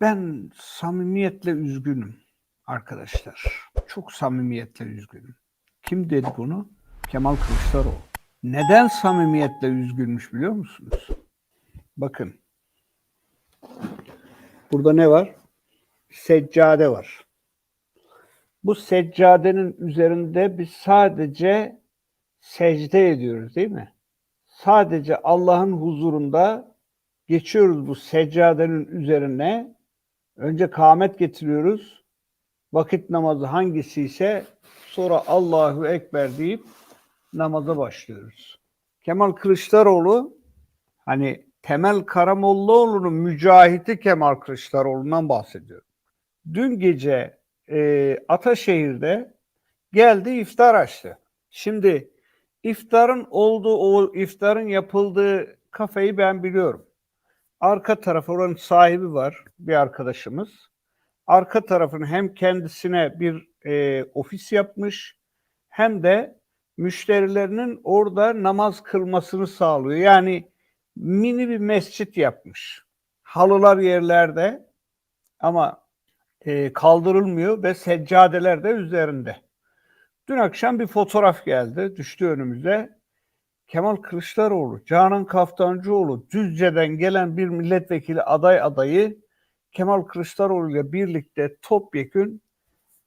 Ben samimiyetle üzgünüm arkadaşlar. Çok samimiyetle üzgünüm. Kim dedi bunu? Kemal Kılıçdaroğlu. Neden samimiyetle üzgünmüş biliyor musunuz? Bakın. Burada ne var? Seccade var. Bu seccadenin üzerinde biz sadece secde ediyoruz değil mi? Sadece Allah'ın huzurunda geçiyoruz bu seccadenin üzerine. Önce kâmet getiriyoruz. Vakit namazı hangisi ise sonra Allahu Ekber deyip namaza başlıyoruz. Kemal Kılıçdaroğlu hani Temel Karamollaoğlu'nun mücahiti Kemal Kılıçdaroğlu'ndan bahsediyorum. Dün gece e, Ataşehir'de geldi iftar açtı. Şimdi iftarın olduğu o iftarın yapıldığı kafeyi ben biliyorum. Arka tarafı oranın sahibi var bir arkadaşımız. Arka tarafın hem kendisine bir e, ofis yapmış hem de müşterilerinin orada namaz kılmasını sağlıyor. Yani mini bir mescit yapmış. Halılar yerlerde ama e, kaldırılmıyor ve seccadeler de üzerinde. Dün akşam bir fotoğraf geldi, düştü önümüze. Kemal Kılıçdaroğlu, Canan Kaftancıoğlu, Düzce'den gelen bir milletvekili aday adayı Kemal Kılıçdaroğlu ile birlikte topyekün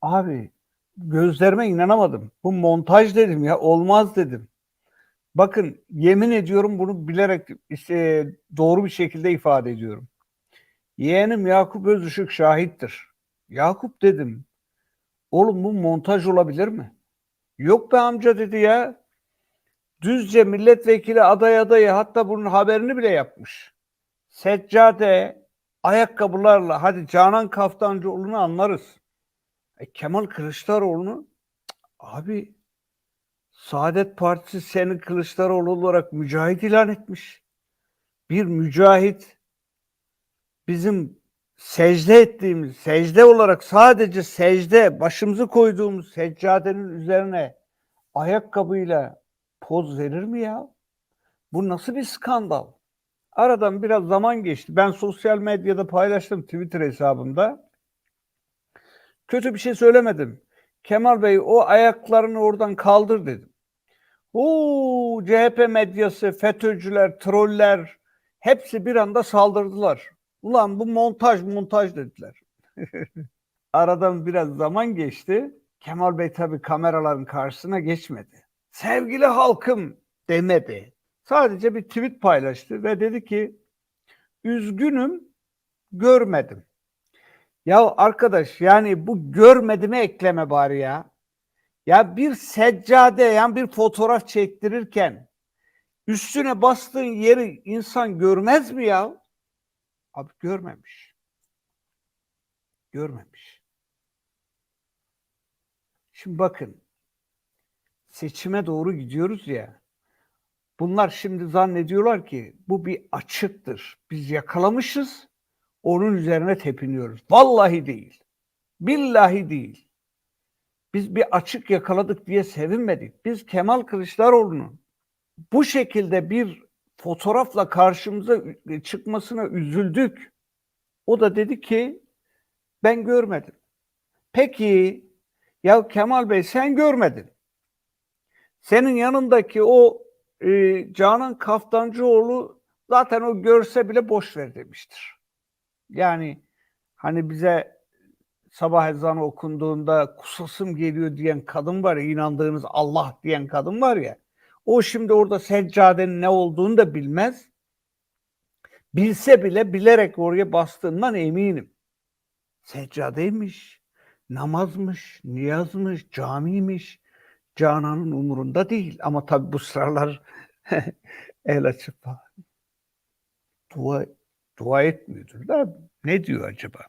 abi gözlerime inanamadım. Bu montaj dedim ya olmaz dedim. Bakın yemin ediyorum bunu bilerek işte, doğru bir şekilde ifade ediyorum. Yeğenim Yakup Özışık şahittir. Yakup dedim. Oğlum bu montaj olabilir mi? Yok be amca dedi ya. Düzce milletvekili aday adayı hatta bunun haberini bile yapmış. Seccade, ayakkabılarla hadi Canan Kaftancıoğlu'nu anlarız. E, Kemal Kılıçdaroğlu'nu abi Saadet Partisi seni Kılıçdaroğlu olarak mücahit ilan etmiş. Bir mücahit bizim secde ettiğimiz, secde olarak sadece secde, başımızı koyduğumuz seccadenin üzerine ayakkabıyla poz verir mi ya? Bu nasıl bir skandal? Aradan biraz zaman geçti. Ben sosyal medyada paylaştım Twitter hesabımda. Kötü bir şey söylemedim. Kemal Bey o ayaklarını oradan kaldır dedim. Oo, CHP medyası, FETÖ'cüler, troller hepsi bir anda saldırdılar. Ulan bu montaj montaj dediler. Aradan biraz zaman geçti. Kemal Bey tabii kameraların karşısına geçmedi. Sevgili halkım demedi. Sadece bir tweet paylaştı ve dedi ki üzgünüm görmedim. Ya arkadaş yani bu görmedimi ekleme bari ya. Ya bir seccade yani bir fotoğraf çektirirken üstüne bastığın yeri insan görmez mi ya? Abi görmemiş. Görmemiş. Şimdi bakın seçime doğru gidiyoruz ya. Bunlar şimdi zannediyorlar ki bu bir açıktır. Biz yakalamışız. Onun üzerine tepiniyoruz. Vallahi değil. Billahi değil. Biz bir açık yakaladık diye sevinmedik. Biz Kemal Kılıçdaroğlu'nun bu şekilde bir fotoğrafla karşımıza çıkmasına üzüldük. O da dedi ki ben görmedim. Peki ya Kemal Bey sen görmedin. Senin yanındaki o e, Canan Kaftancıoğlu zaten o görse bile boş ver demiştir. Yani hani bize sabah ezanı okunduğunda kusasım geliyor diyen kadın var ya inandığınız Allah diyen kadın var ya o şimdi orada seccadenin ne olduğunu da bilmez. Bilse bile bilerek oraya bastığından eminim. Seccadeymiş, namazmış, niyazmış, camiymiş. Canan'ın umurunda değil. Ama tabi bu sıralar el açıp dua, dua etmiyordur da ne diyor acaba?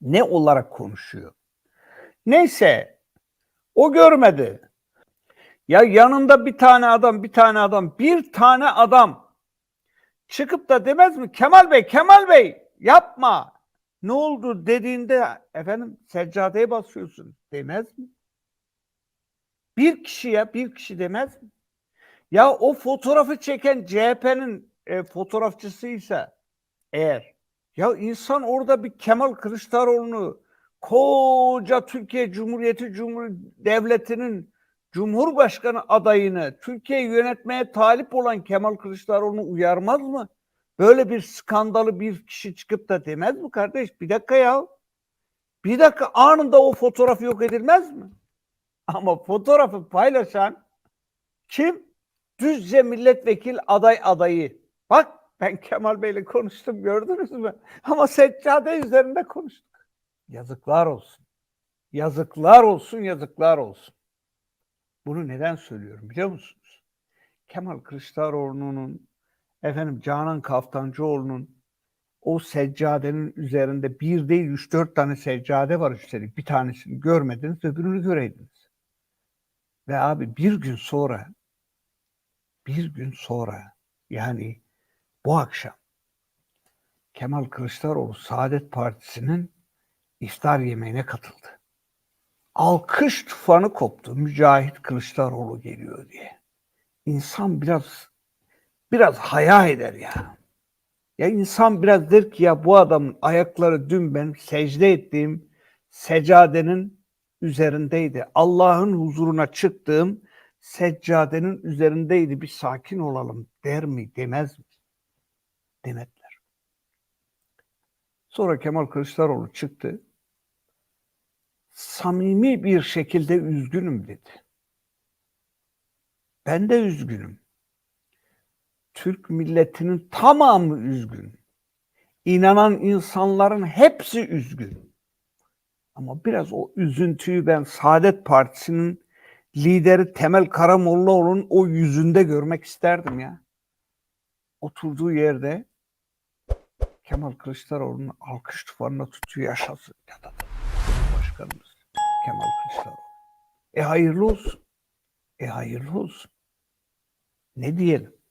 Ne olarak konuşuyor? Neyse o görmedi. Ya yanında bir tane adam, bir tane adam, bir tane adam çıkıp da demez mi? Kemal Bey, Kemal Bey yapma. Ne oldu dediğinde efendim seccadeye basıyorsun demez mi? Bir kişiye bir kişi demez? Ya o fotoğrafı çeken CHP'nin e, fotoğrafçısıysa eğer Ya insan orada bir Kemal Kılıçdaroğlu'nu koca Türkiye Cumhuriyeti Cumhur Devleti'nin Cumhurbaşkanı adayını Türkiye'yi yönetmeye talip olan Kemal Kılıçdaroğlu'nu uyarmaz mı? Böyle bir skandalı bir kişi çıkıp da demez mi kardeş? Bir dakika ya. Bir dakika anında o fotoğraf yok edilmez mi? Ama fotoğrafı paylaşan kim? Düzce milletvekil aday adayı. Bak ben Kemal Bey'le konuştum gördünüz mü? Ama seccade üzerinde konuştuk. Yazıklar olsun. Yazıklar olsun, yazıklar olsun. Bunu neden söylüyorum biliyor musunuz? Kemal Kılıçdaroğlu'nun efendim Canan Kaftancıoğlu'nun o seccadenin üzerinde bir değil üç dört tane seccade var üstelik. Bir tanesini görmediniz öbürünü göreydiniz. Ve abi bir gün sonra bir gün sonra yani bu akşam Kemal Kılıçdaroğlu Saadet Partisi'nin iftar yemeğine katıldı. Alkış tufanı koptu. Mücahit Kılıçdaroğlu geliyor diye. İnsan biraz biraz haya eder ya. Ya insan biraz der ki ya bu adamın ayakları dün ben secde ettiğim seccadenin üzerindeydi. Allah'ın huzuruna çıktığım seccadenin üzerindeydi. Bir sakin olalım der mi demez mi? Demediler. Sonra Kemal Kılıçdaroğlu çıktı. Samimi bir şekilde üzgünüm dedi. Ben de üzgünüm. Türk milletinin tamamı üzgün. İnanan insanların hepsi üzgün. Ama biraz o üzüntüyü ben Saadet Partisi'nin lideri Temel Karamollaoğlu'nun o yüzünde görmek isterdim ya. Oturduğu yerde Kemal Kılıçdaroğlu'nun alkış tufanına tutuyor yaşasın. Ya da Başkanımız Kemal Kılıçdaroğlu. E hayırlı olsun. E hayırlı olsun. Ne diyelim?